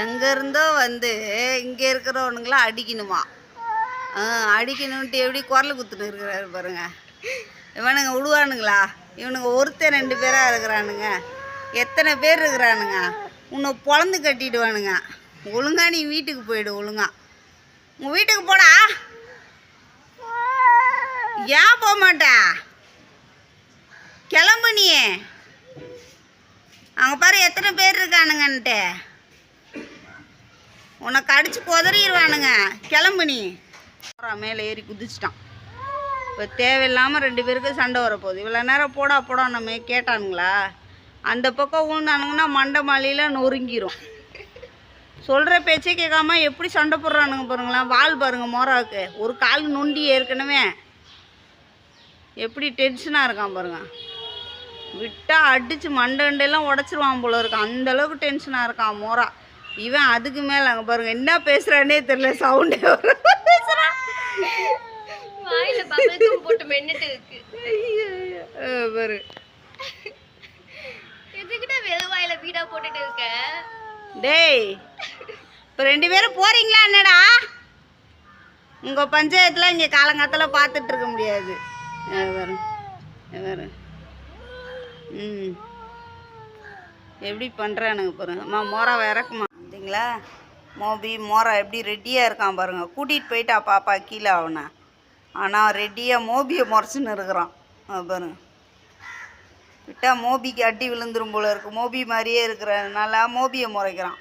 எங்கேருந்தோ வந்து இங்கே இருக்கிறவனுங்களாம் அடிக்கணுமா? ஆ அடிக்கணுன்ட்டு எப்படி குரல் குத்துன்னு இருக்கிறாரு பாருங்க. இவனுங்க விடுவானுங்களா இவனுங்க ஒருத்தன் ரெண்டு பேராக இருக்கிறானுங்க. எத்தனை பேர் இருக்கிறானுங்க? உன்னை பொழந்து கட்டிடுவானுங்க. ஒழுங்கா நீ வீட்டுக்கு போயிடு ஒழுங்கா. உங்கள் வீட்டுக்கு போடா. ஏன் போக மாட்டா? கிளம்பு நீ அங்கே பாரு எத்தனை பேர் இருக்கானுங்கன்ட்டு. உனக்கு அடிச்சு குதறிடுவானுங்க கிளம்பு நீ. மேலே ஏறி குதிச்சிட்டான். இப்போ தேவையில்லாமல் ரெண்டு பேருக்கு சண்டை வரப்போகுது. இவ்வளோ நேரம் போடா போடா நம்ம கேட்டானுங்களா? அந்த பக்கம் விழுந்தானுங்கன்னா மண்டை மாலையில் நொறுங்கிரும். சொல்கிற பேச்சே கேட்காம எப்படி சண்டை போடுறானுங்க பாருங்களேன் வால் பாருங்க மோராவுக்கு. ஒரு கால் நொண்டி ஏற்கனவே. எப்படி டென்ஷனாக இருக்கான் பாருங்க. விட்டால் அடித்து மண்டை மண்டையெல்லாம் உடச்சிருவான் போல இருக்கான் அந்த அளவுக்கு டென்ஷனாக இருக்கான் மோரா. இவன் அதுக்கு மேலே அங்கே பாருங்க என்ன பேசுறானே தெரியல சவுண்டே பேசுகிறான் இருக்கு? பாரு. டேய் இப்போ ரெண்டு பேரும் போறீங்களா என்னடா? உங்கள் பஞ்சாயத்தில் இங்கே காலங்காத்தில் பார்த்துட்டு இருக்க முடியாது. அஹ் பாரு. ம். எப்படி பண்ணுறானுங்க பாருங்க அம்மா மோரா இறக்குமா? பார்த்தீங்களா மோபி மோரா எப்படி ரெடியாக இருக்கான் பாருங்கள் கூட்டிகிட்டு போயிட்டா பாப்பா கீழே அவனை. ஆனால் ரெடியாக மோபியை முறைச்சின்னு இருக்கிறான். பாருங்க. விட்டால் மோபிக்கு அடி விழுந்துரும் போல இருக்குது மோபி மாதிரியே இருக்கிறதுனால மோபியை முறைக்கிறான்.